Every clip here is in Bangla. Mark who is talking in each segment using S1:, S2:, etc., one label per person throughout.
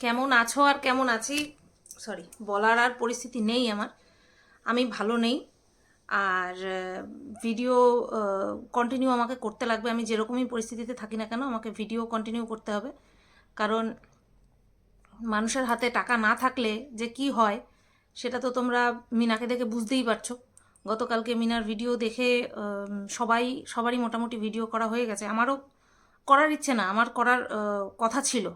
S1: কেমন আছো আর কেমন আছি? সরি বলার আর পরিস্থিতি নেই আমার। আমি ভালো নেই। আর ভিডিও কন্টিনিউ আমাকে করতে লাগবে। আমি যেরকমই পরিস্থিতিতে থাকি না কেন, আমাকে ভিডিও কন্টিনিউ করতে হবে। কারণ, মানুষের হাতে টাকা না থাকলে যে কি হয়, সেটা তো তোমরা মিনাকে দেখে বুঝতেই পারছ। গতকালকে মিনার ভিডিও দেখে সবাই, সবারই মোটামুটি ভিডিও করা হয়ে গেছে। আমারও করার ইচ্ছে না। আমার করার কথা ছিল।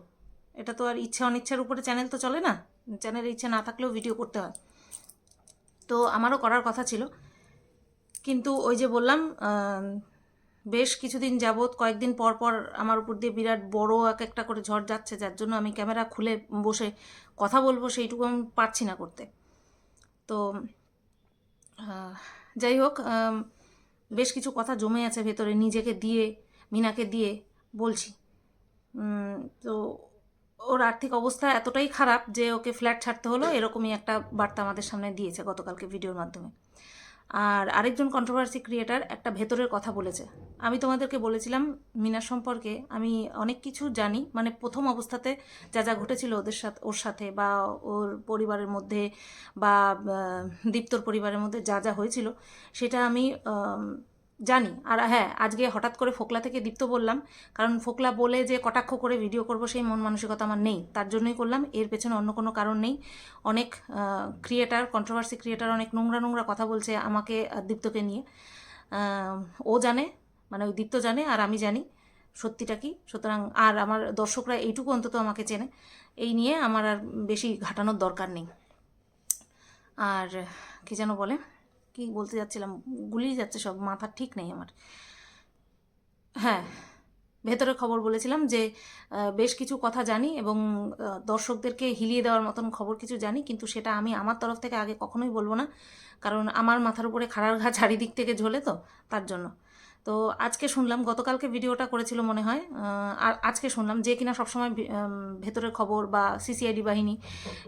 S1: এটা তো আর ইচ্ছে অনিচ্ছার উপরে চ্যানেল তো চলে না। চ্যানেলের ইচ্ছে না থাকলেও ভিডিও করতে হয়। তো আমারও করার কথা ছিল। কিন্তু ওই যে বললাম বেশ কিছুদিন যাবৎ কয়েকদিন পর পর আমার উপর দিয়ে বিরাট বড় এক একটা করে ঝড় যাচ্ছে, যার জন্য আমি ক্যামেরা খুলে বসে কথা বলব সেইটুকু আমি পারছি না করতে। তো যাই হোক বেশ কিছু কথা জমে আছে ভেতরে, নিজেকে দিয়ে, মিনাকে দিয়ে বলছি। তো ওর আর্থিক অবস্থা এতটাই খারাপ যে ওকে ফ্ল্যাট ছাড়তে হলো এরকমই একটা বার্তা আমাদের সামনে দিয়েছে গতকালকে ভিডিওর মাধ্যমে। আর আরেকজন কন্ট্রোভার্সি ক্রিয়েটার একটা ভেতরের কথা বলেছে। আমি তোমাদেরকে বলেছিলাম মিনার সম্পর্কে আমি অনেক কিছু জানি মানে প্রথম অবস্থাতে যা যা ঘটেছিল ওদের সাথে ওর সাথে বা ওর পরিবারের মধ্যে বা দীপ্তর পরিবারের মধ্যে যা যা হয়েছিল সেটা আম, জানি। আর হ্যাঁ আজকে হঠাৎ করে ফোকলা থেকে দীপ্ত বললাম, কারণ ফোকলা বলে যে কটাক্ষ করে ভিডিও করব সেই মন মানসিকতা আমার নেই। তার জন্যই করলাম, এর পেছনে অন্য কোনো কারণ নেই। অনেক ক্রিয়েটার কন্ট্রোভার্সি ক্রিয়েটার অনেক নোংরা নোংরা কথা বলছে আমাকে দীপ্তকে নিয়ে। ও জানে মানে ওই দীপ্ত জানে আর আমি জানি সত্যিটা কি। সুতরাং আর আমার দর্শকরা এইটুকু অন্তত আমাকে চেনে। এই নিয়ে আমার আর বেশি ঘাটানোর দরকার নেই। আর কি যেন বলে? কি বলতে যাচ্ছিলাম? গুলিয়ে যাচ্ছে সব মাথা ঠিক নেই আমার। হ্যাঁ ভেতরের খবর বলেছিলাম যে বেশ কিছু কথা জানি এবং দর্শকদেরকে হিলিয়ে দেওয়ার মতন খবর কিছু জানি, কিন্তু সেটা আমি আমার তরফ থেকে আগে কখনোই বলব না। কারণ আমার মাথার উপরে খাড়ার ঘা চারিদিক থেকে ঝোলে তো, তার জন্য। তো আজকে শুনলাম, গতকালকে ভিডিওটা করেছিল মনে হয় আর আজকে শুনলাম যে কিনা সবসময় ভেতরের খবর বা সিসিআইডি বাহিনী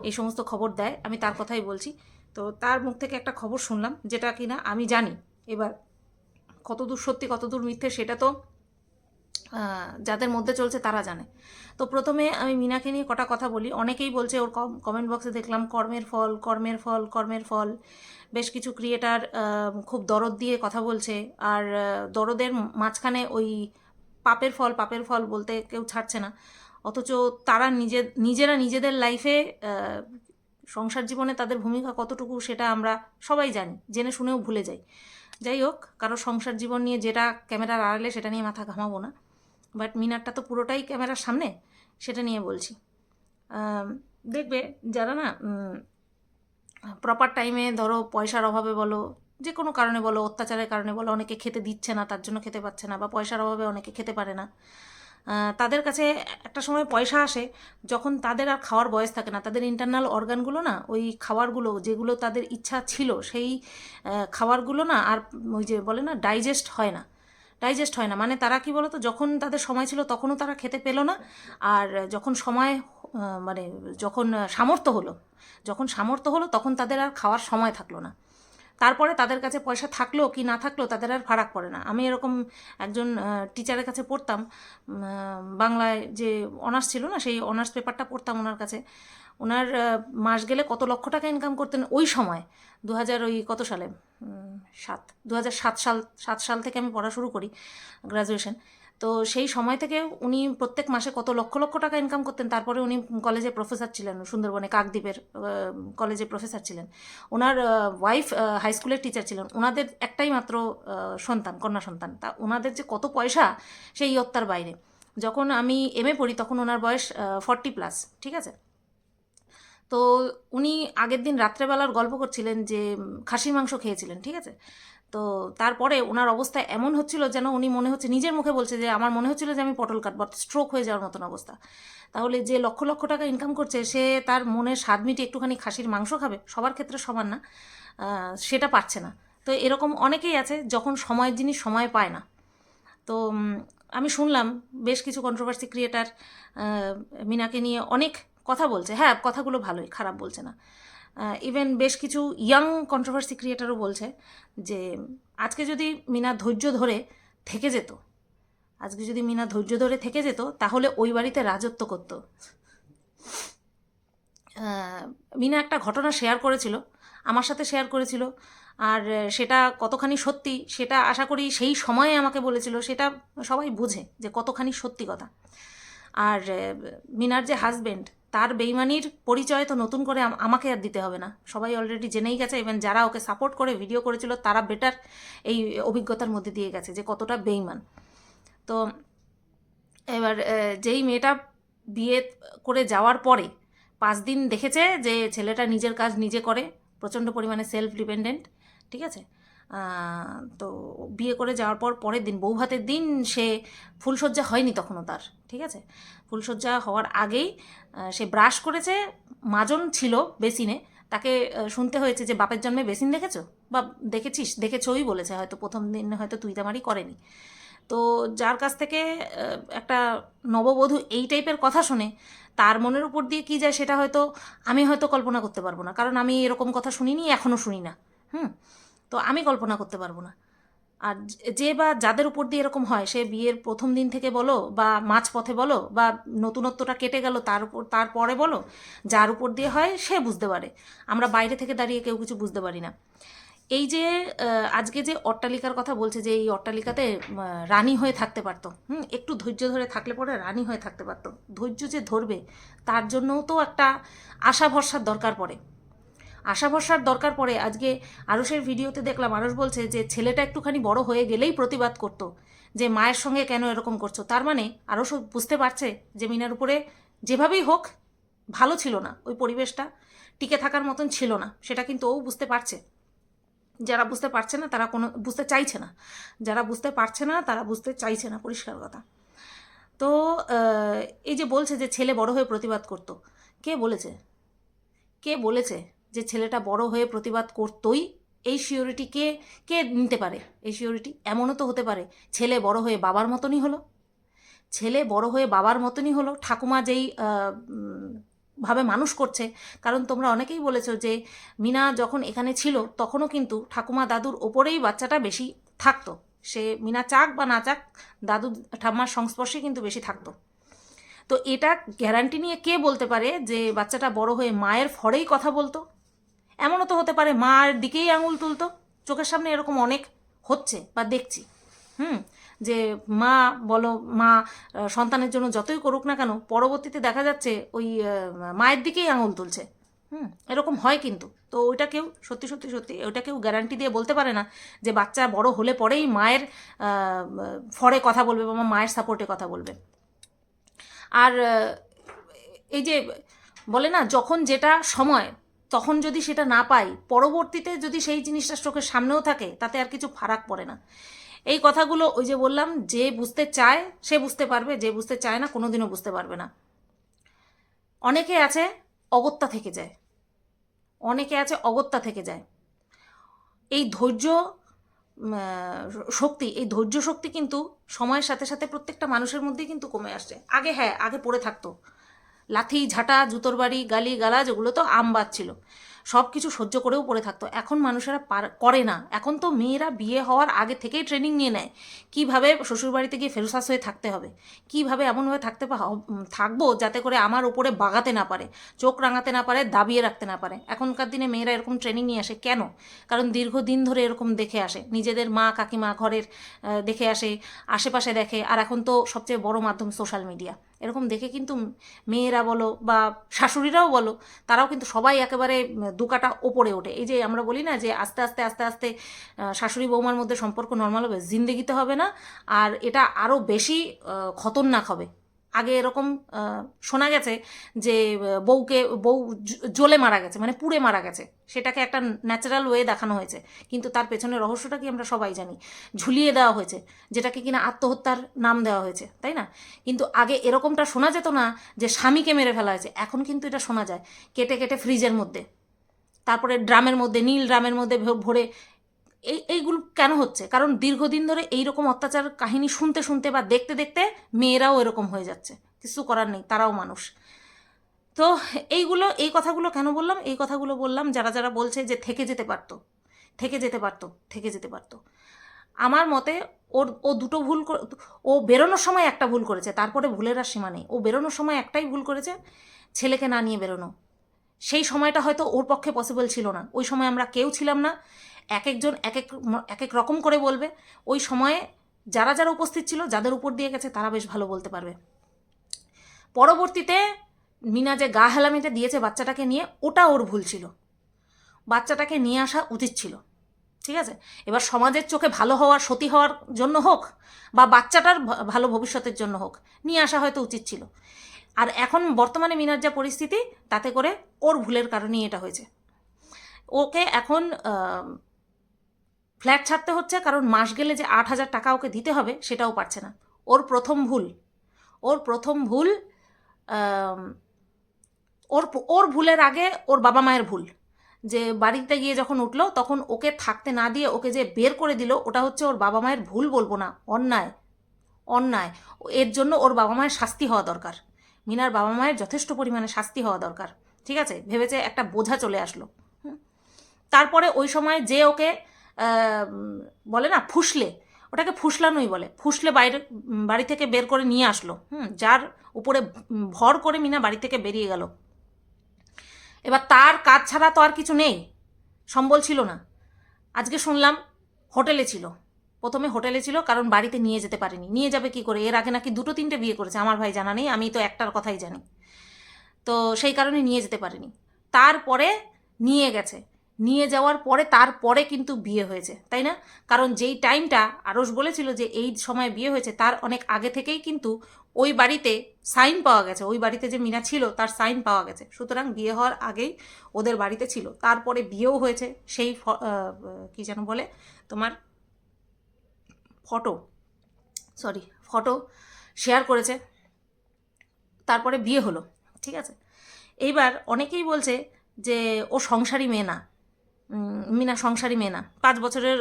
S1: এই সমস্ত খবর দেয়, আমি তার কথাই বলছি। তো তার মুখ থেকে একটা খবর শুনলাম, যেটা কিনা আমি জানি। এবার কতদূর সত্যি, কতদূর মিথ্যে সেটা তো যাদের মধ্যে চলছে তারা জানে। তো প্রথমে আমি মিনাকে নিয়ে কটা কথা বলি। অনেকেই বলছে ওর কমেন্ট বক্সে দেখলাম, কর্মের ফল কর্মের ফল কর্মের ফল। বেশ কিছু ক্রিয়েটার খুব দরদ দিয়ে কথা বলছে। আর দরদের মাঝখানে ওই পাপের ফল পাপের ফল বলতে কেউ ছাড়ছে না। অথচ তারা নিজে নিজেরা নিজেদের লাইফে সংসার জীবনে তাদের ভূমিকা কতটুকু সেটা আমরা সবাই জানি, জেনে শুনেও ভুলে যাই। যাই হোক, কারও সংসার জীবন নিয়ে যেটা ক্যামেরার আড়ালে সেটা নিয়ে মাথা ঘামাবো না বাট মিনারটা তো পুরোটাই ক্যামেরার সামনে সেটা নিয়ে বলছি। দেখবে যারা না প্রপার টাইমে ধরো পয়সার অভাবে বলো, যে কোনো কারণে বলো, অত্যাচারের কারণে বলো, অনেকে খেতে দিচ্ছে না, তার জন্য খেতে পাচ্ছে না, বা পয়সার অভাবে অনেকে খেতে পারে না। তাদের কাছে একটা সময় পয়সা আসে, যখন তাদের আর খাওয়ার বয়স থাকে না। তাদের ইন্টারনাল অর্গানগুলো না, ওই খাবারগুলো যেগুলো তাদের ইচ্ছা ছিল, সেই খাবারগুলো না আর ওই যে বলে না ডাইজেস্ট হয় না। ডাইজেস্ট হয় না। মানে তারা কি বলতো, যখন তাদের সময় ছিল তখনও তারা খেতে পেল না। আর যখন সময় মানে যখন সামর্থ্য হলো, যখন সামর্থ্য হলো তখন তাদের আর খাওয়ার সময় থাকল না। তারপরে তাদের কাছে পয়সা থাকল কি না থাকল তাদের আর ফারাক পড়ে না। আমি এরকম একজন টিচারের কাছে পড়তাম বাংলায় যে অনার্স ছিল না, সেই অনার্স পেপারটা পড়তাম ওনার কাছে। ওনার মাস গেলে কত লক্ষ টাকা ইনকাম করতেন ওই সময় দু হাজার ওই কত সালে? সাত দু হাজার সাত সাল সাত সাল থেকে আমি পড়া শুরু করি গ্র্যাজুয়েশন তো সেই সময় থেকে উনি প্রত্যেক মাসে কত লক্ষ লক্ষ টাকা ইনকাম করতেন। তারপরে উনি কলেজে প্রফেসর ছিলেন, সুন্দরবনে কাকদ্বীপের কলেজে প্রফেসর ছিলেন। ওনার ওয়াইফ হাই স্কুলের টিচার ছিলেন। ওনাদের একটাই মাত্র সন্তান, কন্যা সন্তান। তা ওনাদের যে কত পয়সা, সেই ইয়ত্তার বাইরে। যখন আমি এম এ পড়ি, তখন ওনার বয়স ফর্টি প্লাস ঠিক আছে? তো উনি আগের দিন রাত্রেবেলার গল্প করছিলেন যে খাসির মাংস খেয়েছিলেন, ঠিক আছে? তো তারপরে ওনার অবস্থা এমন হচ্ছিল যেন উনি মনে হচ্ছে, নিজের মুখে বলছে যে, আমার মনে হচ্ছিল যে আমি পটল কাটবো স্ট্রোক হয়ে যাওয়ার মতন অবস্থা। তাহলে যে লক্ষ লক্ষ টাকা ইনকাম করছে, সে তার মনের স্বাদ মিটিয়ে একটুখানি খাসির মাংস খাবে, সবার ক্ষেত্রে সমান না সেটা পারছে না। তো এরকম অনেকেই আছে, যখন সময়ের জিনিস সময় পায় না। তো আমি শুনলাম বেশ কিছু কন্ট্রোভার্সি ক্রিয়েটার মিনাকে নিয়ে অনেক কথা বলছে। হ্যাঁ কথাগুলো ভালোই, খারাপ বলছে না। ইভেন বেশ কিছু ইয়াং কন্ট্রোভার্সি ক্রিয়েটারও বলছে যে, আজকে যদি মিনা ধৈর্য ধরে থেকে যেত, আজকে যদি মিনা ধৈর্য ধরে থেকে যেত, তাহলে ওই বাড়িতে রাজত্ব করতো। মিনা একটা ঘটনা শেয়ার করেছিল, আমার সাথে শেয়ার করেছিল, আর সেটা কতখানি সত্যি, সেটা আশা করি সেই সময়ে আমাকে বলেছিল, সেটা সবাই বুঝে যে কতখানি সত্যি কথা। আর মিনার যে হাজবেন্ড তার বেইমানির পরিচয় তো নতুন করে আমাকে আর দিতে হবে না। সবাই অলরেডি জেনেই গেছে ইভেন যারা ওকে সাপোর্ট করে ভিডিও করেছিল, তারা বেটার এই অভিজ্ঞতার মধ্যে দিয়ে গেছে যে কতটা বেইমান। তো এবার যেই মেয়েটা বিয়ে করে যাওয়ার পরে পাঁচ দিন দেখেছে যে ছেলেটা নিজের কাজ নিজে করে, প্রচণ্ড পরিমাণে সেলফ ডিপেন্ডেন্ট ঠিক আছে? তো বিয়ে করে যাওয়ার পর পরের দিন বউ ভাতের দিন সে ফুলসজ্জা হয়নি তখনও তার, ঠিক আছে? ফুলসজ্জা হওয়ার আগেই সে ব্রাশ করেছে, মাজন ছিল বেসিনে, তাকে শুনতে হয়েছে যে, বাপের জন্মে বেসিন দেখেছ? বা দেখেছিস? দেখেছোই বলেছে, হয়তো প্রথম দিন হয়তো তুই তামারি করেনি। তো যার কাছ থেকে একটা নববধূ এই টাইপের কথা শুনে, তার মনের উপর দিয়ে কী যায় সেটা হয়তো আমি হয়তো কল্পনা করতে পারব না। কারণ আমি এরকম কথা শুনিনি এখনও শুনি না। হুম? তো আমি কল্পনা করতে পারব না। আর যে- বা যাদের উপর দিয়ে এরকম হয়, সে বিয়ের প্রথম দিন থেকে বলো বা মাঝপথে বলো বা নতুনত্বটা কেটে গেল তার উপর তারপরে বলো, যার উপর দিয়ে হয় সে বুঝতে পারে। আমরা বাইরে থেকে দাঁড়িয়ে কেউ কিছু বুঝতে পারি না। এই যে আজকে যে অট্টালিকার কথা বলছে যে এই অট্টালিকাতে রানী হয়ে থাকতে পারতো, হুম, একটু ধৈর্য ধরে থাকলে পরে রানী হয়ে থাকতে পারতো। ধৈর্য যে ধরবে, তার জন্যও তো একটা আশা ভরসার দরকার পড়ে। আশা ভরসার দরকার পড়ে। আজকে আরুষের ভিডিওতে দেখলাম, আরুষ বলছে যে, ছেলেটা একটুখানি বড় হয়ে গেলেই প্রতিবাদ করতো, যে মায়ের সঙ্গে কেন এরকম করছ? তার মানে আরুষ বুঝতে পারছে যে, মিনার উপরে যেভাবেই হোক, ভালো ছিল না, ওই পরিবেশটা টিকে থাকার মতন ছিল না, সেটা কিন্তু ও বুঝতে পারছে। যারা বুঝতে পারছে না, তারা কোনো, বুঝতে চাইছে না। যারা বুঝতে পারছে না, তারা বুঝতে চাইছে না, পরিষ্কার কথা। তো এই যে বলছে যে, ছেলে বড় হয়ে প্রতিবাদ করতো, কে বলেছে? কে বলেছে? যে ছেলেটা বড় হয়ে প্রতিবাদ করতোই এই সিওরিটি কে কে নিতে পারে? এই সিওরিটি এমনও তো হতে পারে, ছেলে বড় হয়ে বাবার মতনই হলো। ছেলে বড় হয়ে বাবার মতনই হলো, ঠাকুমা যেই ভাবে মানুষ করছে। কারণ তোমরা অনেকেই বলেছ যে মিনা যখন এখানে ছিল, তখনও কিন্তু ঠাকুমা দাদুর ওপরেই বাচ্চাটা বেশি থাকতো। সে মিনা চাক বা না চাক, দাদু, ঠাম্মার সংস্পর্শে কিন্তু বেশি থাকতো। তো এটা গ্যারান্টি নিয়ে কে বলতে পারে যে বাচ্চাটা বড় হয়ে মায়ের ফরেই কথা বলতো? এমনও তো হতে পারে মার দিকেই আঙুল তুলতো। চোখের সামনে এরকম অনেক হচ্ছে বা দেখছি। হুম? যে মা, বলো, মা সন্তানের জন্য যতই করুক না কেন, পরবর্তীতে দেখা যাচ্ছে ওই মায়ের দিকেই আঙুল তুলছে। হুম? এরকম হয় কিন্তু। তো ওইটা কেউ সত্যি সত্যি সত্যি ওইটা কেউ গ্যারান্টি দিয়ে বলতে পারে না যে বাচ্চা বড় হলে পরেই মায়ের ফরে কথা বলবে বা মায়ের সাপোর্টে কথা বলবে। আর এই যে বলে না, যখন যেটা সময় তখন যদি সেটা না পাই, পরবর্তীতে যদি সেই জিনিসটা চোখের সামনেও থাকে, তাতে আর কিছু ফারাক পড়ে না। এই কথাগুলো ওই যে বললাম, যে বুঝতে চায়, সে বুঝতে পারবে, যে বুঝতে চায় না, কোনোদিনও বুঝতে পারবে না। অনেকে আছে, অগত্যা থেকে যায়। অনেকে আছে, অগত্যা থেকে যায়। এই ধৈর্য শক্তি, এই ধৈর্য শক্তি কিন্তু সময়ের সাথে সাথে প্রত্যেকটা মানুষের মধ্যেই কিন্তু কমে আসছে। আগে হ্যাঁ আগে পড়ে থাকতো। লাথি, ঝাঁটা জুতোর বাড়ি গালি গালাজ ওগুলো তো আম ছিল। সব কিছু সহ্য করেও পড়ে থাকতো। এখন মানুষেরা করে না। এখন তো মেয়েরা বিয়ে হওয়ার আগে থেকেই ট্রেনিং নিয়ে নেয়। কীভাবে শ্বশুরবাড়িতে গিয়ে ফেরুসাস হয়ে থাকতে হবে? কীভাবে এমনভাবে থাকতে থাকব যাতে করে আমার উপরে বাগাতে না পারে, চোখ রাঙাতে না পারে, দাবিয়ে রাখতে না পারে? এখনকার দিনে মেয়েরা এরকম ট্রেনিং নিয়ে আসে কেন? কারণ দীর্ঘদিন ধরে এরকম দেখে আসে। নিজেদের মা, কাকিমা, ঘরের দেখে আসে, আশেপাশে দেখে। আর এখন তো সবচেয়ে বড় মাধ্যম সোশ্যাল মিডিয়া এরকম দেখে কিন্তু মেয়েরা বলো বা শাশুড়িরাও বলো, তারাও কিন্তু সবাই একেবারে দুকাটা ওপরে ওঠে। এই যে আমরা বলি না যে আস্তে আস্তে আস্তে আস্তে শাশুড়ি বৌমার মধ্যে সম্পর্ক নর্মাল হবে, জিন্দেগিতে হবে না, আর এটা আরও বেশি খতরনাক হবে। আগে এরকম শোনা গেছে যে বউকে, বউ জ্বলে মারা গেছে মানে পুড়ে মারা গেছে। সেটাকে একটা ন্যাচারাল ওয়ে দেখানো হয়েছে। কিন্তু তার পেছনে রহস্যটা কি আমরা সবাই জানি। ঝুলিয়ে দেওয়া হয়েছে, যেটাকে কিনা আত্মহত্যার নাম দেওয়া হয়েছে, তাই না? কিন্তু আগে এরকমটা শোনা যেত না যে স্বামীকে মেরে ফেলা হয়েছে। এখন কিন্তু এটা শোনা যায়, কেটে কেটে ফ্রিজের মধ্যে। তারপরে ড্রামের মধ্যে, নীল ড্রামের মধ্যে ভরে এই, এইগুলো কেন হচ্ছে? কারণ দীর্ঘদিন ধরে এইরকম অত্যাচার কাহিনী শুনতে শুনতে বা দেখতে দেখতে মেয়েরাও এরকম হয়ে যাচ্ছে। কিছু করার নেই, তারাও মানুষ। তো এইগুলো, এই কথাগুলো কেন বললাম? এই কথাগুলো বললাম যারা যারা বলছে যে থেকে যেতে পারতো, থেকে যেতে পারতো, থেকে যেতে পারতো। আমার মতে ওর, ও দুটো ভুল ও বেরোনোর সময় একটা ভুল করেছে, তারপরে ভুলের আর সীমা নেই। ও বেরোনোর সময় একটাই ভুল করেছে, ছেলেকে না নিয়ে বেরোনো। সেই সময়টা হয়তো ওর পক্ষে পসিবল ছিল না। ওই সময় আমরা কেউ ছিলাম না। এক একজন এক এক এক এক রকম করে বলবে। ওই সময়ে যারা যারা উপস্থিত ছিল, যাদের উপর দিয়ে গেছে, তারা বেশ ভালো বলতে পারবে। পরবর্তীতে মিনা যে গা হেলামিটা দিয়েছে বাচ্চাটাকে নিয়ে, ওটা ওর ভুল ছিল। বাচ্চাটাকে নিয়ে আসা উচিত ছিল। ঠিক আছে? এবার সমাজের চোখে ভালো হওয়ার, সতী হওয়ার জন্য হোক, বা বাচ্চাটার ভালো ভবিষ্যতের জন্য হোক, নিয়ে আসা হয়তো উচিত ছিল। আর এখন বর্তমানে মিনার যা পরিস্থিতি, তাতে করে ওর ভুলের কারণেই এটা হয়েছে। ওকে এখন ফ্ল্যাট ছাড়তে হচ্ছে, কারণ মাস গেলে যে আট হাজার টাকা ওকে দিতে হবে সেটাও পারছে না। ওর প্রথম ভুল। ওর প্রথম ভুল ওর ওর ভুলের আগে ওর বাবা মায়ের ভুল। যে বাড়িতে গিয়ে যখন উঠল, তখন ওকে থাকতে না দিয়ে ওকে যে বের করে দিল, ওটা হচ্ছে ওর বাবা মায়ের ভুল বলব না, অন্যায়। অন্যায়। এর জন্য ওর বাবা মায়ের শাস্তি হওয়া দরকার। মিনার বাবা মায়ের যথেষ্ট পরিমাণে শাস্তি হওয়া দরকার। ঠিক আছে? ভেবেছে একটা বোঝা চলে আসলো। তারপরে ওই সময় যে ওকে বলে না, ফুসলে। ওটাকে ফুসলানোই বলে। ফুসলে বাইরে বাড়ি থেকে বের করে নিয়ে আসলো। হুম, যার উপরে ভর করে মিনা বাড়ি থেকে বেরিয়ে গেল। এবার তার কাজ ছাড়া তো আর কিছু নেই। সম্বল ছিল না। আজকে শুনলাম হোটেলে ছিল। প্রথমে হোটেলে ছিল, কারণ বাড়িতে নিয়ে যেতে পারেনি। নিয়ে যাবে কি করে? এর আগে নাকি দুটো তিনটে বিয়ে করেছে, আমার ভাই জানা নেই, আমি তো একটার কথাই জানি। তো সেই কারণে নিয়ে যেতে পারেনি। তারপরে নিয়ে গেছে। নিয়ে যাওয়ার পরে তারপরে কিন্তু বিয়ে হয়েছে, তাই না? কারণ যেই টাইমটা আরস বলেছিল যে এই সময় বিয়ে হয়েছে, তার অনেক আগে থেকেই কিন্তু ওই বাড়িতে সাইন পাওয়া গেছে, ওই বাড়িতে যে মিনা ছিল তার সাইন পাওয়া গেছে। সুতরাং বিয়ে হওয়ার আগেই ওদের বাড়িতে ছিল, তারপরে বিয়েও হয়েছে সেই কি যেন বলে তোমার ফটো, সরি, ফটো শেয়ার করেছে, তারপরে বিয়ে হলো, ঠিক আছে? এইবার অনেকেই বলছে যে ও সংসারী মেয়ে না মিনা সংসারী মেয়ে না পাঁচ বছরের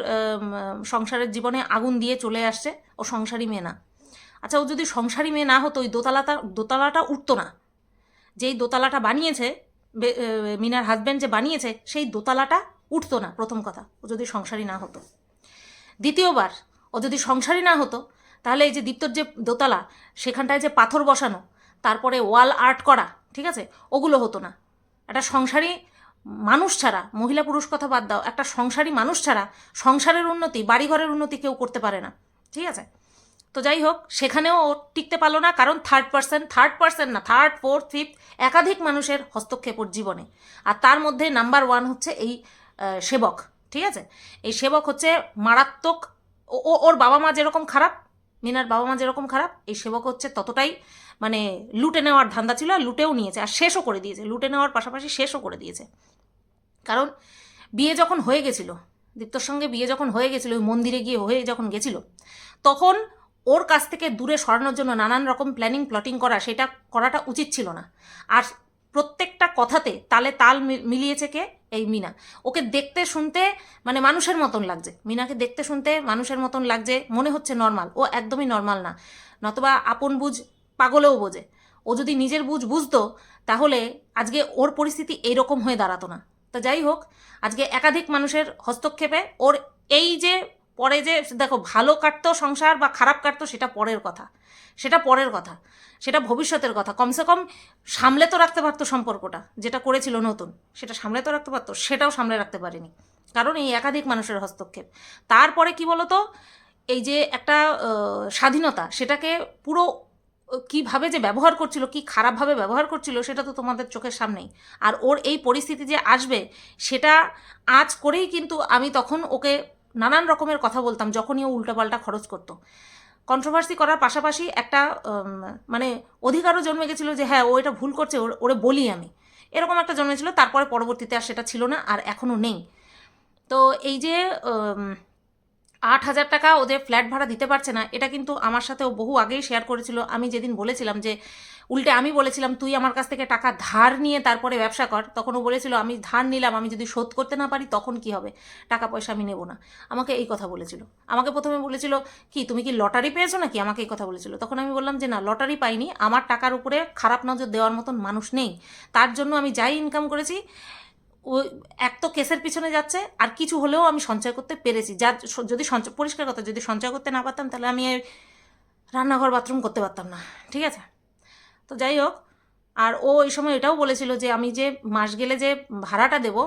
S1: সংসারের জীবনে আগুন দিয়ে চলে আসছে ও সংসারী মেয়ে না আচ্ছা ও যদি সংসারী মেয়ে না হতো, ওই দোতলাটা দোতলাটা উঠতো না। যেই দোতলাটা বানিয়েছে মিনার হাজব্যান্ড যে বানিয়েছে, সেই দোতলাটা উঠতো না, প্রথম কথা। ও যদি সংসারী না হতো। দ্বিতীয়বার, ও যদি সংসারী না হতো, তাহলে এই যে দীপ্তর যে দোতলা, সেখানটায় যে পাথর বসানো, তারপরে ওয়াল আর্ট করা, ঠিক আছে, ওগুলো হতো না। একটা সংসারী মানুষ ছাড়া, মহিলা পুরুষ কথা বাদ দাও, একটা সংসারী মানুষ ছাড়া সংসারের উন্নতি, বাড়িঘরের উন্নতি কেউ করতে পারে না। ঠিক আছে? তো যাই হোক, সেখানেও ও টিকতে পারল না, কারণ থার্ড পার্সন থার্ড পার্সন না থার্ড ফোর্থ ফিফথ একাধিক মানুষের হস্তক্ষেপ ওর জীবনে। আর তার মধ্যে নাম্বার ওয়ান হচ্ছে এই সেবক। ঠিক আছে? এই সেবক হচ্ছে মারাত্মক ও- ওর বাবা মা যেরকম খারাপ, মিনার বাবা মা যেরকম খারাপ, এই সেবক হচ্ছে ততটাই মানে লুটে নেওয়ার ধান্দা ছিল আর লুটেও নিয়েছে আর শেষও করে দিয়েছে। লুটে নেওয়ার পাশাপাশি শেষও করে দিয়েছে। কারণ বিয়ে যখন হয়ে গেছিল, দীপ্তর সঙ্গে বিয়ে যখন হয়ে গেছিল, ওই মন্দিরে গিয়ে হয়ে যখন গেছিল, তখন ওর কাছ থেকে দূরে সরানোর জন্য নানান রকম প্ল্যানিং প্লটিং করা, সেটা করাটা উচিত ছিল না। আর প্রত্যেকটা কথাতে তালে তাল মিলিয়েছে কে? এই মিনা। ওকে দেখতে শুনতে মানে মানুষের মতন লাগছে। মিনাকে দেখতে শুনতে মানুষের মতন লাগছে, মনে হচ্ছে নর্মাল ও একদমই নর্মাল না। নতবা আপন বুঝ পাগলেও বোঝে। ও যদি নিজের বুঝ বুঝতো, তাহলে আজকে ওর পরিস্থিতি এইরকম হয়ে দাঁড়াতো না। তা যাই হোক, আজকে একাধিক মানুষের হস্তক্ষেপে ওর এই যে পরে যে, দেখো, ভালো কাটতো সংসার বা খারাপ কাটতো সেটা পরের কথা। সেটা পরের কথা। সেটা ভবিষ্যতের কথা। কমসে কম সামলে তো রাখতে পারতো সম্পর্কটা, যেটা করেছিল নতুন। সেটা সামলে তো রাখতে পারতো, সেটাও সামলে রাখতে পারেনি। কারণ এই একাধিক মানুষের হস্তক্ষেপ। তারপরে কি বলতো? এই যে একটা স্বাধীনতা, সেটাকে পুরো কীভাবে যে ব্যবহার করছিল, কি খারাপভাবে ব্যবহার করছিল, সেটা তো তোমাদের চোখের সামনেই। আর ওর এই পরিস্থিতি যে আসবে, সেটা আজ করেই কিন্তু আমি তখন ওকে নানান রকমের কথা বলতাম, যখনই ও উল্টাপাল্টা খরচ করতো। কন্ট্রোভার্সি করার পাশাপাশি একটা মানে অধিকারও জন্মে গেছিল যে হ্যাঁ ও এটা ভুল করছে, ওর- বলি আমি। এরকম একটা জন্মেছিল, তারপরে পরবর্তীতে আর সেটা ছিল না, আর এখনও নেই। তো এই যে আট হাজার টাকা ওদের ফ্ল্যাট ভাড়া দিতে পারছে না। এটা কিন্তু আমার সাথে ও বহু আগেই শেয়ার করেছিল। আমি যেদিন বলেছিলাম যে, উল্টে আমি বলেছিলাম, তুই আমার কাছ থেকে টাকা ধার নিয়ে তারপরে ব্যবসা কর। তখন ও বলেছিল, আমি ধার নিলাম, আমি যদি শোধ করতে না পারি, তখন কি হবে? টাকা পয়সা আমি নেব না। আমাকে এই কথা বলেছিল। আমাকে প্রথমে বলেছিল, কি, তুমি কি লটারি পেয়েছ নাকি? আমাকে এই কথা বলেছিল। তখন আমি বললাম যে, না, লটারি পাইনি। আমার টাকার উপরে খারাপ নজর দেওয়ার মতন মানুষ নেই। তার জন্য আমি যাই ইনকাম করেছি ওই এক তো কেসের পিছনে যাচ্ছে, আর কিছু হলেও আমি সঞ্চয় করতে পেরেছি। যার যদি সঞ্চয়, পরিষ্কার কথা, যদি সঞ্চয় করতে না পারতাম, তাহলে আমি রান্নাঘর, বাথরুম করতে পারতাম না, ঠিক আছে? তো যাই হোক, আর ও ওই সময় এটাও বলেছিল যে, আমি যে মাস গেলে যে ভাড়াটা দেবো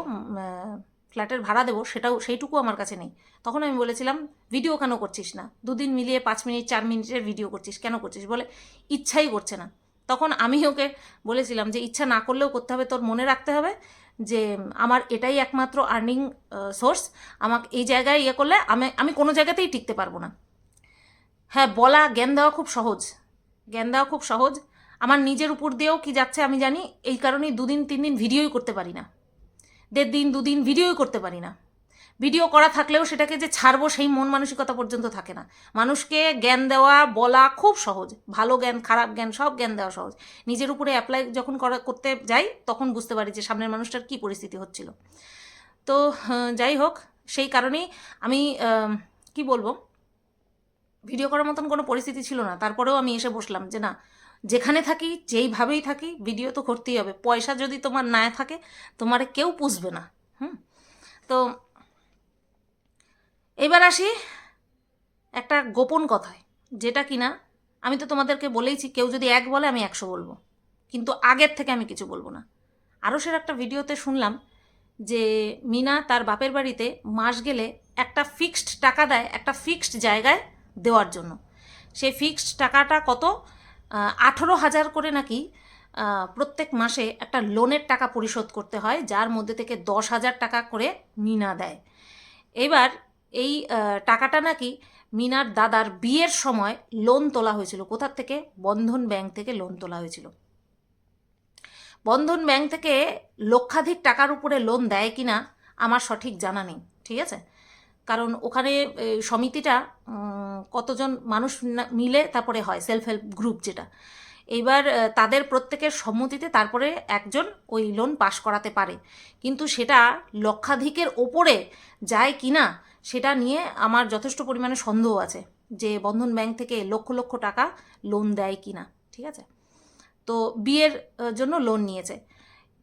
S1: ফ্ল্যাটের ভাড়া দেবো, সেটাও, সেইটুকু আমার কাছে নেই। তখন আমি বলেছিলাম, ভিডিও কেন করছিস না? দুদিন মিলিয়ে পাঁচ মিনিট, চার মিনিটের ভিডিও করছিস, কেন করছিস? বলে, ইচ্ছাই করছে না। তখন আমি ওকে বলেছিলাম যে, ইচ্ছা না করলেও করতে হবে, তোর মনে রাখতে হবে যে আমার এটাই একমাত্র আর্নিং সোর্স আমাকে এই জায়গায় ইয়ে করলে আমি আমি কোনো জায়গাতেই টিকতে পারব না। হ্যাঁ বলা, জ্ঞান দেওয়া খুব সহজ। জ্ঞান দেওয়া খুব সহজ। আমার নিজের উপর দিয়েও কি যাচ্ছে আমি জানি, এই কারণেই দুদিন তিন দিন ভিডিওই করতে পারি না। দেড় দিন, দুদিন ভিডিওই করতে পারি না। ভিডিও করা থাকলেও সেটাকে যে ছাড়বো সেই মন মানসিকতা পর্যন্ত থাকে না। মানুষকে জ্ঞান দেওয়া, বলা খুব সহজ। ভালো জ্ঞান, খারাপ জ্ঞান সব জ্ঞান দেওয়া সহজ। নিজের উপরে অ্যাপ্লাই যখন করা, করতে যাই, তখন বুঝতে পারি যে সামনের মানুষটার কী পরিস্থিতি হচ্ছিল। তো যাই হোক, সেই কারণেই আমি কি বলব? ভিডিও করার মতন কোনো পরিস্থিতি ছিল না। তারপরেও আমি এসে বসলাম যে না, যেখানে থাকি, যেইভাবেই থাকি, ভিডিও তো করতেই হবে। পয়সা যদি তোমার না থাকে, তোমার কেউ পুষবে না। হুম? তো এবার আসি একটা গোপন কথায়, যেটা কিনা আমি তো তোমাদেরকে বলেইছি, কেউ যদি এক বলে আমি একশো বলব। কিন্তু আগের থেকে আমি কিছু বলব না। আরও সের একটা ভিডিওতে শুনলাম যে মিনা তার বাপের বাড়িতে মাস গেলে একটা ফিক্সড টাকা দেয়, একটা ফিক্সড জায়গায় দেওয়ার জন্য। সেই ফিক্সড টাকাটা কত? আঠেরো হাজার করে নাকি প্রত্যেক মাসে একটা লোনের টাকা পরিশোধ করতে হয়, যার মধ্যে থেকে দশ হাজার টাকা করে মিনা দেয়। এবার এই টাকাটা নাকি মিনার দাদার বিয়ের সময় লোন তোলা হয়েছিল। কোথার থেকে? বন্ধন ব্যাংক থেকে লোন তোলা হয়েছিল। বন্ধন ব্যাংক থেকে লক্ষাধিক টাকার উপরে লোন দেয় কি না আমার সঠিক জানা নেই, ঠিক আছে? কারণ ওখানে সমিতিটা কতজন মানুষ না- মিলে তারপরে হয় সেলফ হেল্প গ্রুপ যেটা। এইবার তাদের প্রত্যেকের সম্মতিতে তারপরে একজন ওই লোন পাশ করাতে পারে। কিন্তু সেটা লক্ষাধিকের ওপরে যায় কিনা সেটা নিয়ে আমার যথেষ্ট পরিমাণে সন্দেহ আছে যে বন্ধন ব্যাংক থেকে লক্ষ লক্ষ টাকা লোন দেয় কি না ঠিক আছে? তো বিয়ের জন্য লোন নিয়েছে।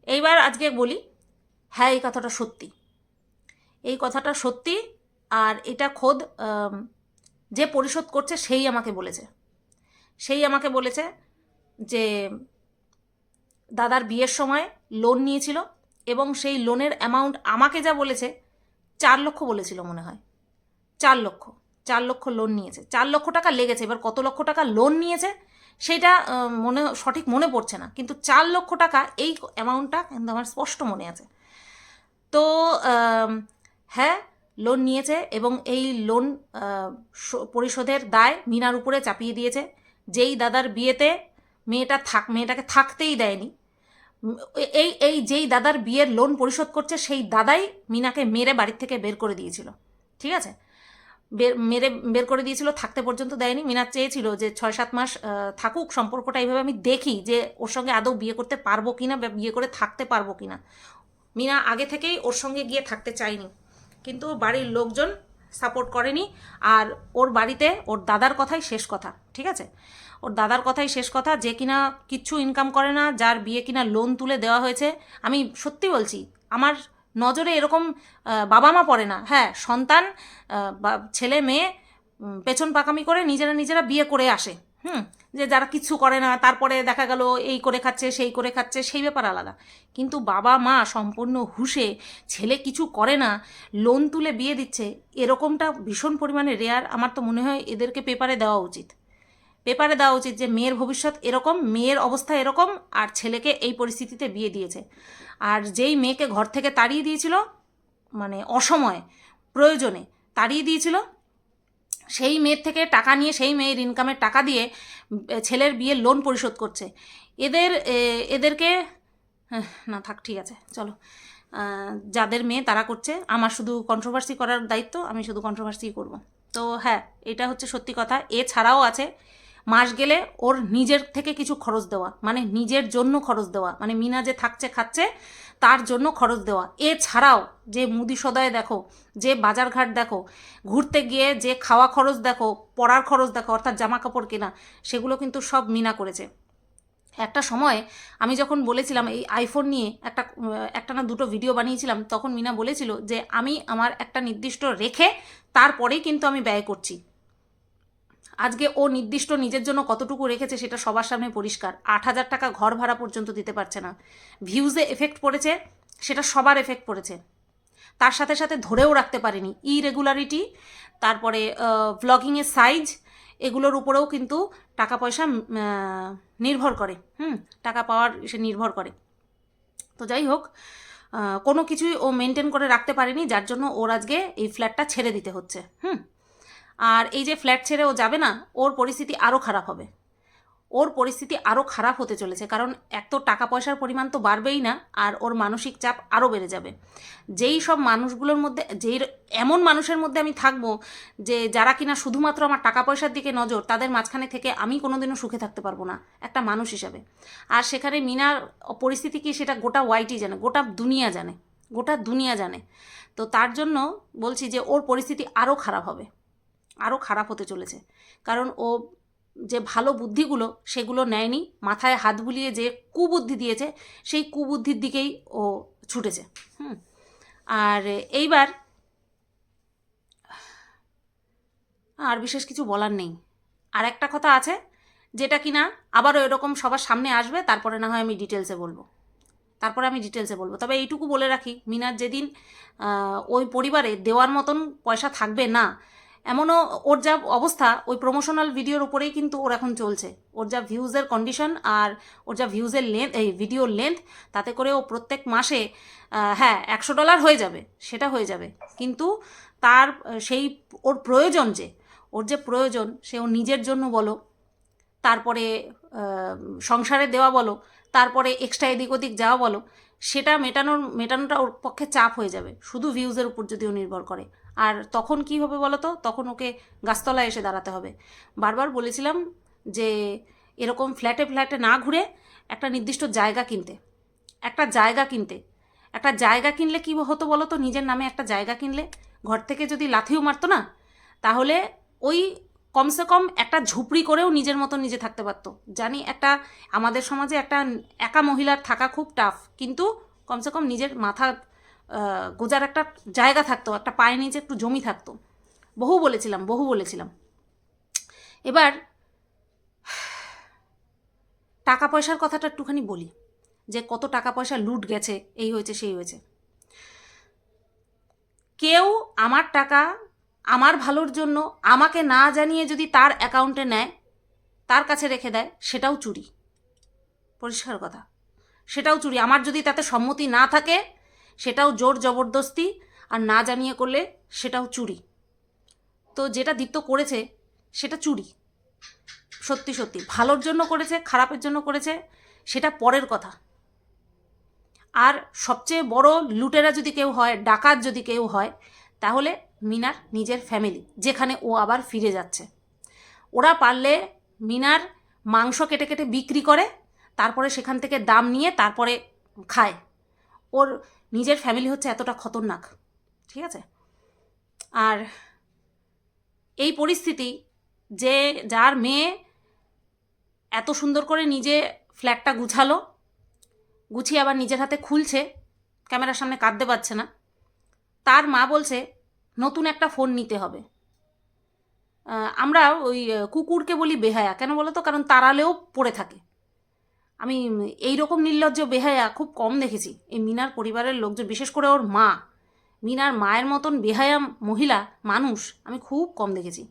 S1: এইবার আজকে বলি হ্যাঁ এই কথাটা সত্যি। এই কথাটা সত্যি আর এটা খোদ যে পরিশোধ করছে সেই আমাকে বলেছে। সেই আমাকে বলেছে যে দাদার বিয়ের সময় লোন নিয়েছিল এবং সেই লোনের অ্যামাউন্ট আমাকে যা বলেছে চার লক্ষ বলেছিল মনে হয়। চার লক্ষ চার লক্ষ লোন নিয়েছে। চার লক্ষ টাকা লেগেছে, এবার কত লক্ষ টাকা লোন নিয়েছে সেটা মনে, সঠিক মনে পড়ছে না। কিন্তু চার লক্ষ টাকা এই অ্যামাউন্টটা কিন্তু আমার স্পষ্ট মনে আছে। তো হ্যাঁ লোন নিয়েছে এবং এই লোন পরিশোধের দায় মিনার উপরে চাপিয়ে দিয়েছে। যেই দাদার বিয়েতে মেয়েটা থাক, মেয়েটাকে থাকতেই দেয়নি এই এই যেই দাদার বিয়ের লোন পরিশোধ করছে, সেই দাদাই মিনাকে মেরে বাড়ির থেকে বের করে দিয়েছিল। ঠিক আছে? বের, মেরে, বের করে দিয়েছিল, থাকতে পর্যন্ত দেয়নি। মিনা চেয়েছিল যে ছয় সাত মাস থাকুক, সম্পর্কটা এইভাবে আমি দেখি যে ওর সঙ্গে আদৌ বিয়ে করতে পারব কিনা বা বিয়ে করে থাকতে পারব কি না মিনা আগে থেকেই ওর সঙ্গে গিয়ে থাকতে চায়নি। কিন্তু বাড়ির লোকজন সাপোর্ট করেনি। আর ওর বাড়িতে ওর দাদার কথাই শেষ কথা, ঠিক আছে? ওর দাদার কথাই শেষ কথা, যে কিনা কিচ্ছু ইনকাম করে না, যার বিয়ে কিনা লোন তুলে দেওয়া হয়েছে। আমি সত্যি বলছি, আমার নজরে এরকম বাবা মা পড়ে না। হ্যাঁ সন্তান বা- ছেলে, মেয়ে পেছন পাকামি করে নিজেরা নিজেরা বিয়ে করে আসে। হুম, যে যারা কিচ্ছু করে না, তারপরে দেখা গেল এই করে খাচ্ছে, সেই করে খাচ্ছে, সেই ব্যাপার আলাদা। কিন্তু বাবা মা সম্পূর্ণ হুশে ছেলে কিছু করে না, লোন তুলে বিয়ে দিচ্ছে, এরকমটা ভীষণ পরিমাণে রেয়ার আমার তো মনে হয় এদেরকে পেপারে দেওয়া উচিত। পেপারে দেওয়া উচিত যে মেয়ের ভবিষ্যৎ এরকম, মেয়ের অবস্থা এরকম, আর ছেলেকে এই পরিস্থিতিতে বিয়ে দিয়েছে। আর যেই মেয়েকে ঘর থেকে তাড়িয়ে দিয়েছিল মানে অসময়ে, প্রয়োজনে তাড়িয়ে দিয়েছিল সেই মেয়ের থেকে টাকা নিয়ে সেই মেয়ের ইনকামের টাকা দিয়ে ছেলের বিয়ের লোন পরিশোধ করছে। এদের এদেরকে হ্যাঁ, না থাক ঠিক আছে চলো। যাদের মেয়ে তারা করছে আমার শুধু কন্ট্রোভার্সি করার দায়িত্ব আমি শুধু কন্ট্রোভার্সি করব। তো হ্যাঁ এটা হচ্ছে সত্যি কথা। এছাড়াও আছে মাস গেলে ওর নিজের থেকে কিছু খরচ দেওয়া মানে নিজের জন্য খরচ দেওয়া মানে মিনা যে থাকছে খাচ্ছে তার জন্য খরচ দেওয়া। এছাড়াও, যে মুদি সদয় দেখো, যে বাজারঘাট দেখো, ঘুরতে গিয়ে যে খাওয়া খরচ দেখো, পড়ার খরচ দেখো, অর্থাৎ জামা কাপড় কেনা, সেগুলো কিন্তু সব মিনা করেছে। একটা সময় আমি যখন বলেছিলাম, এই আইফোন নিয়ে একটা একটা না দুটো ভিডিও বানিয়েছিলাম, তখন মিনা বলেছিল যে, আমি আমার একটা নির্দিষ্ট রেখে তারপরেই কিন্তু আমি ব্যয় করছি। আজকে ও নির্দিষ্ট নিজের জন্য কতটুকু রেখেছে সেটা সবার সামনে পরিষ্কার। আট হাজার টাকা ঘর ভাড়া পর্যন্ত দিতে পারছে না। ভিউজে এফেক্ট পড়েছে, সেটা সবার এফেক্ট পড়েছে। তার সাথে সাথে ধরেও রাখতে পারেনি। ইরেগুলারিটি তারপরে ব্লগিংয়ের সাইজ এগুলোর উপরেও কিন্তু টাকা পয়সা নির্ভর করে। হুম, টাকা পাওয়ার সে নির্ভর করে। তো যাই হোক কোনো কিছুই ও মেনটেন করে রাখতে পারেনি, যার জন্য ওর আজকে এই ফ্ল্যাটটা ছেড়ে দিতে হচ্ছে। হুম। আর এই যে ফ্ল্যাট ছেড়ে ও যাবে না, ওর পরিস্থিতি আরও খারাপ হবে। ওর পরিস্থিতি আরও খারাপ হতে চলেছে, কারণ এক তো টাকা পয়সার পরিমাণ তো বাড়বেই না, আর ওর মানসিক চাপ আরও বেড়ে যাবে। যেই সব মানুষগুলোর মধ্যে, যেই এমন মানুষের মধ্যে আমি থাকব যে যারা কিনা শুধুমাত্র আমার টাকা পয়সার দিকে নজর, তাদের মাঝখানে থেকে আমি কোনোদিনও সুখে থাকতে পারব না, একটা মানুষ হিসাবে। আর সেখানে মিনার পরিস্থিতি কি, সেটা গোটা ওয়াইটি জানে, গোটা দুনিয়া জানে, গোটা দুনিয়া জানে। তো তার জন্য বলছি যে ওর পরিস্থিতি আরও খারাপ হবে। আরও খারাপ হতে চলেছে। কারণ ও যে ভালো বুদ্ধিগুলো সেগুলো নেয়নি, মাথায় হাত বুলিয়ে যে কুবুদ্ধি দিয়েছে, সেই কুবুদ্ধির দিকেই ও ছুটেছে। হুম। আর এইবার আর বিশেষ কিছু বলার নেই। আর একটা কথা আছে, যেটা কিনা আবারও এরকম সবার সামনে আসবে, তারপরে না হয় আমি ডিটেলসে বলব। তারপরে আমি ডিটেলসে বলব। তবে এইটুকু বলে রাখি, মিনার যেদিন ওই পরিবারে দেওয়ার মতন পয়সা থাকবে না এমনও ওর যা অবস্থা, ওই প্রমোশনাল ভিডিওর উপরেই কিন্তু ওর এখন চলছে। ওর যা ভিউজের কন্ডিশন আর ওর যা ভিউজের লেন্থ এই ভিডিওর লেন্থ তাতে করে ও প্রত্যেক মাসে হ্যাঁ একশো ডলার হয়ে যাবে, সেটা হয়ে যাবে। কিন্তু তার, সেই ওর প্রয়োজন যে, ওর যে প্রয়োজন সে ও নিজের জন্য বলো, তারপরে সংসারে দেওয়া বলো, তারপরে এক্সট্রা এদিক ওদিক যাওয়া বলো, সেটা মেটানোর, মেটানোটা ওর পক্ষে চাপ হয়ে যাবে। শুধু ভিউজের উপর যদিও নির্ভর করে। আর তখন কি হবে বলো তো? তখন ওকে গাছতলায় এসে দাঁড়াতে হবে। বারবার বলেছিলাম যে এরকম ফ্ল্যাটে ফ্ল্যাটে না ঘুরে একটা নির্দিষ্ট জায়গা কিনতে। একটা জায়গা কিনতে। একটা জায়গা কিনলে কি হতো বলো তো? নিজের নামে একটা জায়গা কিনলে। ঘর থেকে যদি লাথিও মারতো না, তাহলে ওই কমসে কম একটা ঝুপড়ি করেও নিজের মতো নিজে থাকতে পারতো। জানি একটা, আমাদের সমাজে একটা একা মহিলার থাকা খুব টাফ কিন্তু কমসে কম নিজের মাথা গোজার একটা জায়গা থাকতো, একটা পায়ের নিচে একটু জমি থাকতো। বহু বলেছিলাম বহু বলেছিলাম। এবার টাকা পয়সার কথাটা একটুখানি বলি, যে কত টাকা পয়সা লুট গেছে, এই হয়েছে, সেই হয়েছে। কেউ আমার টাকা আমার ভালোর জন্য আমাকে না জানিয়ে যদি তার অ্যাকাউন্টে নেয়, তার কাছে রেখে দেয়, সেটাও চুরি। পরিষ্কার কথা। সেটাও চুরি। আমার যদি তাতে সম্মতি না থাকে সেটাও জোর জবরদস্তি আর না জানিয়ে করলে সেটাও চুরি। তো যেটা দীপ্ত করেছে, সেটা চুরি। সত্যি সত্যি। ভালোর জন্য করেছে, খারাপের জন্য করেছে, সেটা পরের কথা। আর সবচেয়ে বড় লুটেরা যদি কেউ হয়, ডাকাত যদি কেউ হয়, তাহলে মিনার নিজের ফ্যামিলি যেখানে ও আবার ফিরে যাচ্ছে। ওরা পারলে মিনার মাংস কেটে কেটে বিক্রি করে, তারপরে সেখান থেকে দাম নিয়ে তারপরে খায়। ওর নিজের ফ্যামিলি হচ্ছে এতটা খতরনাক, ঠিক আছে? আর এই পরিস্থিতি যে যার মেয়ে এত সুন্দর করে নিজে ফ্ল্যাটটা গুছালো, গুছিয়ে আবার নিজের হাতে খুলছে, ক্যামেরার সামনে কাঁদতে পারছে না, তার মা বলছে, নতুন একটা ফোন নিতে হবে। আমরা ওই কুকুরকে বলি বেহায়া, কেন বলো তো? কারণ তাড়ালেও পড়ে থাকে। আমি এই রকম নির্লজ্জ বেহায়া খুব কম দেখেছি। এই মিনার পরিবারের লোকজন, বিশেষ করে ওর মা। মিনার মায়ের মতন বেহায়া মহিলা, মানুষ আমি খুব কম দেখেছি।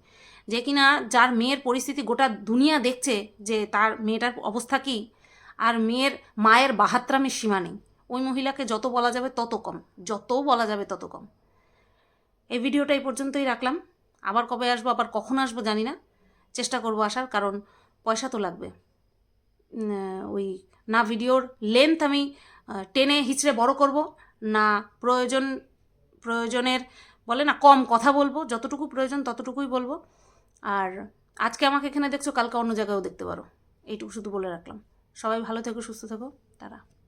S1: যে কিনা যার মেয়ের পরিস্থিতি গোটা দুনিয়া দেখছে যে তার মেয়েটার অবস্থা কী, আর মেয়ের মায়ের বাহাত্রামের সীমা নেই। ওই মহিলাকে যত বলা যাবে তত কম, যত বলা যাবে তত কম। এই ভিডিওটা এই পর্যন্তই রাখলাম। আবার কবে আসব, আবার কখন আসব জানি না। চেষ্টা করব আসার, কারণ পয়সা তো লাগবে। ওই না ভিডিওর লেন্থ আমি টেনে হিচড়ে বড় করব, না প্রয়োজন, প্রয়োজনের বলে না কম কথা বলব, যতটুকু প্রয়োজন ততটুকুই বলব। আর আজকে আমাকে এখানে দেখছ, কালকে অন্য জায়গায়ও দেখতে পারো। এইটুকু শুধু বলে রাখলাম। সবাই ভালো থেকো, সুস্থ থেকো, তারা।